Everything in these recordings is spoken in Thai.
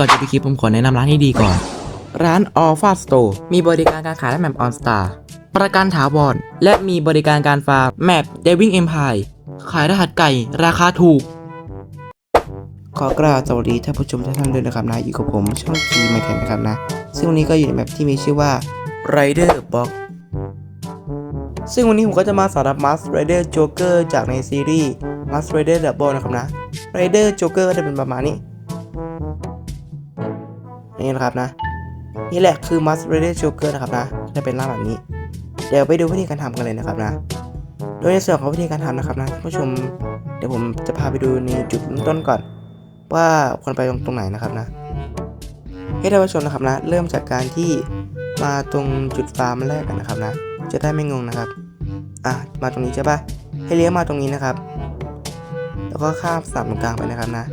ก่อนจะไปคลิปผมขอแนะนำร้านให้ดีก่อน ร้าน Alpha Store มีบริการการขายและแมปออนสตาร์ประกันถาวรและมีบริการการฟาร์มแมป Diving Empire ขายรหัสไก่ ราคาถูก ขอกราบสวัสดีท่านผู้ชมทุกท่านด้วยนะครับนะอยู่กับผมช่องคีมาแข่งนะครับนะ ซึ่งวันนี้ก็อยู่ในแมปที่มีชื่อว่า Rider Box ซึ่งวันนี้ผมก็จะมาสารับ Mask Rider Joker จากในซีรีส์ Mask Rider Double นะครับนะ Rider Joker ก็จะเป็นประมาณนี้ นี่นะครับนะ นี่แหละคือ Mask Rider Joker นะครับนะจะเป็นร่างแบบนี้ เดี๋ยวไปดูวิธีการทำกันเลยนะครับนะ โดยในส่วนของวิธีการทำนะครับนะท่านผู้ชมเดี๋ยวผมจะพาไปดูในจุดเริ่มต้นก่อน ว่าควรไปตรงตรงไหนนะครับนะให้ท่านผู้ชมนะครับนะ เริ่มจากการที่มาตรงจุดฟาร์มแรกกันนะครับนะ จะได้ไม่งงนะครับอะมาตรงนี้ใช่ปะให้เลี้ยวมาตรงนี้นะครับ แล้วก็ข้ามสามตรงกลางไปนะครับนะ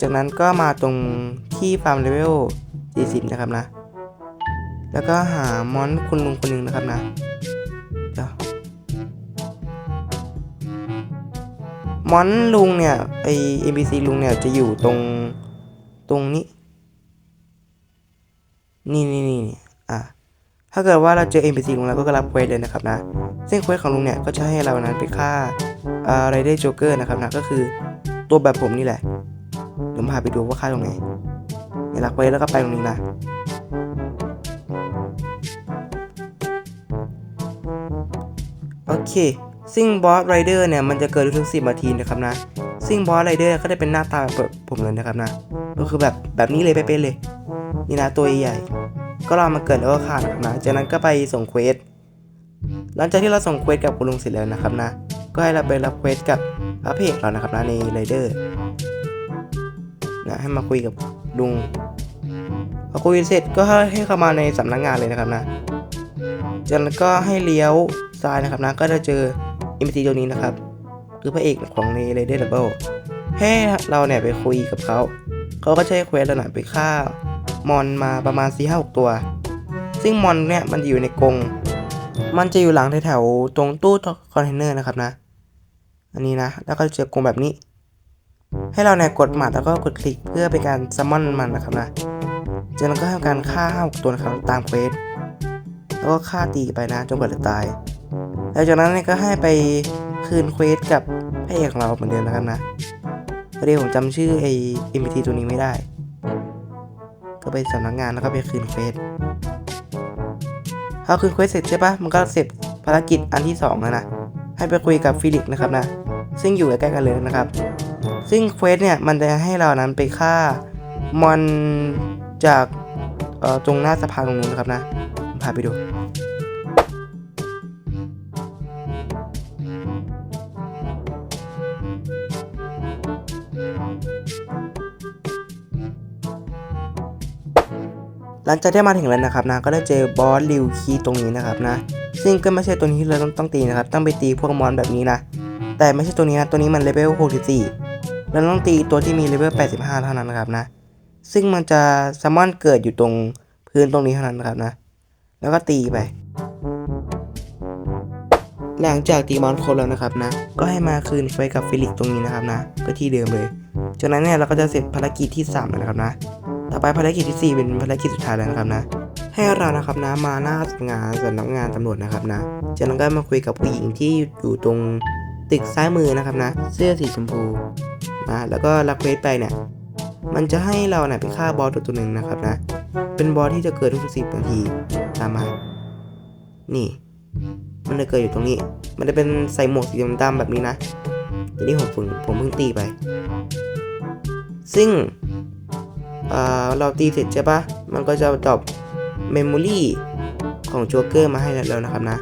จากนั้นก็มาตรง ที่ฟาร์มเลเวล40 นะครับนะ แล้วก็หามอนคุณลุงคนหนึ่งนะครับนะเดี๋ยวมอนลุงเนี่ยไอ NPC ลุงเนี่ยจะอยู่ตรงตรงนี้ นี่นี่นี่อะถ้าเกิดว่าเราเจอ NPC ลุงแล้วก็รับเควสเลยนะครับนะ ซึ่งเควสของลุงเนี่ยก็จะให้เรานั้นไปฆ่าอะไรได้โจ๊กเกอร์นะครับนะ ก็คือตัวแบบผมนี่แหละเดี๋ยวผมพาไปดูว่าฆ่าตรงไหน นี่ยรักไว้แล้วก็ไปตรงนี้นะโอเค ซึ่งบอสไรเดอร์เนี่ยมันจะเกิดทุกสิบนาทีนะครับนะ ซึ่งบอสไรเดอร์ก็ได้เป็นหน้าตาแบบผมเลยนะครับนะ ก็คือแบบแบบนี้เลยเป๊ะๆเลย นี่นะตัวใหญ่ ก็รอมาเกิดแล้วก็ฆ่านะครับนะ จากนั้นก็ไปส่งเควส หลังจากที่เราส่งเควสกับคุณลุงเสร็จแล้วนะครับนะ ก็ให้เราไปรับเควสกับพระเพจเรานะครับนะในไรเดอร์นะให้มาคุยกับลุง พอคุยเสร็จก็ให้เข้ามาในสำนักงานเลยนะครับนะจากนั้นก็ให้เลี้ยวซ้ายนะครับนะก็จะเจออิมพีตัวนี้นะครับ คือพระเอกของในเรเดอร์ดับเบิลให้เราเนี่ยไปคุยกับเขาเขาก็จะใช้เควสเราหน่อยไปฆ่ามอนมาประมาณ4ี่ห้าตัว ซึ่งมอนเนี่ยมันจะอยู่ในกรงมันจะอยู่หลังแถวๆตรงตู้คอนเทนเนอร์นะครับนะ อันนี้นะ แล้วก็เจอกรงแบบนี้ ให้เราเนี่ยกดหมัดแล้วก็กดคลิกเพื่อเป็นการซัมมอนมันนะครับนะ จากนั้นก็ทำการฆ่าห้าตัวนะครับตามเควสแล้วก็ฆ่าตีไปนะจนกว่าจะตาย แล้วจากนั้นเนี่ยก็ให้ไปคืนเควสกับพระเอกของเราเหมือนเดิมนะครับนะพอดีผมจำชื่อไอ้ MPT ตัวนี้ไม่ได้ ก็ไปสำนักงานแล้วก็ไปคืนเควสพอคืนเควสเสร็จใช่ปะมันก็เสร็จภารกิจอันที่สองแล้วนะ ให้ไปคุยกับฟิลิกนะครับนะ ซึ่งอยู่ใกล้ๆกันเลยนะครับ ซึ่งเควสเนี่ยมันจะให้เรานั้นไปฆ่ามอน จากตรงหน้าสะพานตรงนู้นนะครับนะผมพาไปดูหลังจากที่มาถึงแล้วนะครับนะก็ได้เจอบอสริวคีตรงนี้นะครับนะ ซึ่งก็ไม่ใช่ตัวนี้ที่เราต้องต้องตีนะครับ ต้องไปตีพวกมอนแบบนี้นะ แต่ไม่ใช่ตัวนี้นะ ตัวนี้มันเลเวล 64 เราต้องตีตัวที่มีเลเวล 85 เท่านั้นนะครับนะ ซึ่งมันจะซัมอนเกิดอยู่ตรงพื้นตรงนี้เท่านั้นนะครับนะ แล้วก็ตีไป หลังจากตีมอนครบแล้วนะครับนะ ก็ให้มาคืนไฟกับฟิลิกตรงนี้นะครับนะ ก็ที่เดิมเลย จากนั้นเนี่ยเราก็จะเสร็จภารกิจที่3แล้วนะครับนะ ต่อไปภารกิจที่ 4 เป็นภารกิจสุดท้ายแล้วนะครับนะ ให้เรานะครับนะมาหน้าสั่งานสำนักงานตำรวจนะครับนะ จากนั้นก็มาคุยกับผู้หญิงที่อยู่ตรงตึกซ้ายมือนะครับนะ เสื้อสีชมพูนะ แล้วก็รับเควสไปเนี่ย มันจะให้เราเนี่ยไปฆ่าบอสตัวตัวหนึ่งนะครับนะ เป็นบอสที่จะเกิดทุกสิบนาทีตามมา นี่ มันจะเกิดอยู่ตรงนี้ มันจะเป็นใส่หมวกสีดำๆแบบนี้นะทีนี้ผมเพิ่งผมเพิ่งตีไป ซึ่งอ่าเราตีเสร็จใช่ปะมันก็จะดรอปเมมโมรีของโจ๊กเกอร์มาให้แล้วนะครับนะ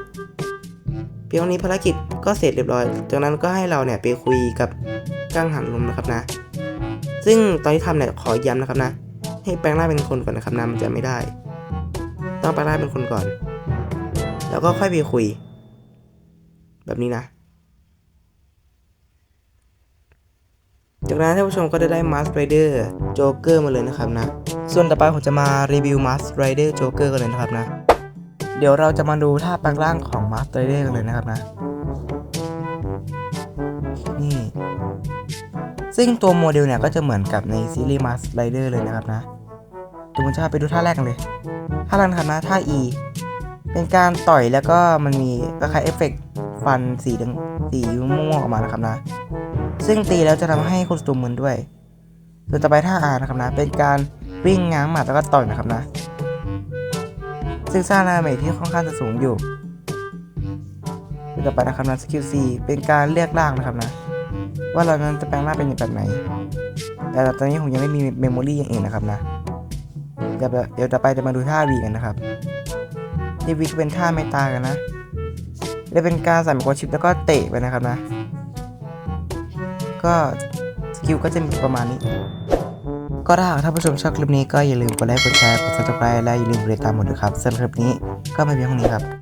เพียงนี้ภารกิจก็เสร็จเรียบร้อย จากนั้นก็ให้เราเนี่ยไปคุยกับกังหันลมนะครับนะ ซึ่งตอนที่ทำเนี่ยขอย้ำนะครับนะ ให้แปลงร่างเป็นคนก่อนนะครับนะมันจะไม่ได้ ต้องแปลงร่างเป็นคนก่อน แล้วก็ค่อยไปคุย แบบนี้นะจากนั้นท่านผู้ชมก็ได้ได้ Mask Rider Joker มาเลยนะครับนะ ส่วนต่อไปผมจะมารีวิว Mask Rider Joker กันเลยนะครับนะ เดี๋ยวเราจะมาดูท่าแปลงร่างของ Mask Rider กันเลยนะครับนะ ซึ่งตัวโมเดลเนี่ยก็จะเหมือนกับในซีรีส์มาสไลเดอร์เลยนะครับนะตัวมันจะไปดูท่าแรกกันเลย ท่าแรกนะครับนะท่า E เป็นการต่อยแล้วก็มันมีคล้ายเอฟเฟกต์ฟันสีดงสีม่วงออกมานะครับนะ ซึ่งตีแล้วจะทำให้คนสตูมมึนด้วย ส่วนต่อไปท่า R นะครับนะ เป็นการวิ่งง้างหมัดแล้วก็ต่อยนะครับนะ ซึ่งสร้างดาเมจที่ค่อนข้างจะสูงอยู่ ต่อไปนะครับนะสกิล C เป็นการเลือกร่างนะครับนะ ว่าเรานั้นจะแปลงร่างเป็นแบบไหน แต่ตอนนี้ผมยังไม่มีเมมโมรีอย่างอื่นนะครับนะ เดี๋ยวเดี๋ยวต่อไปจะมาดูท่า V กันนะครับที่ V ก็เป็นท่าไม่ตากันนะจะเป็นการใส่มังกชิปแล้วก็เตะไปนะครับนะ ก็สกิลก็จะมีประมาณนี้ ก็ถ้าหากท่านผู้ชมชอบคลิปนี้ก็อย่าลืมกดไลค์กดแชร์กด subscribe และอย่าลืมกดติดตามหมดด้วยครับสำหรับคลิปนี้ก็ไม่เพียงเท่านี้ครับ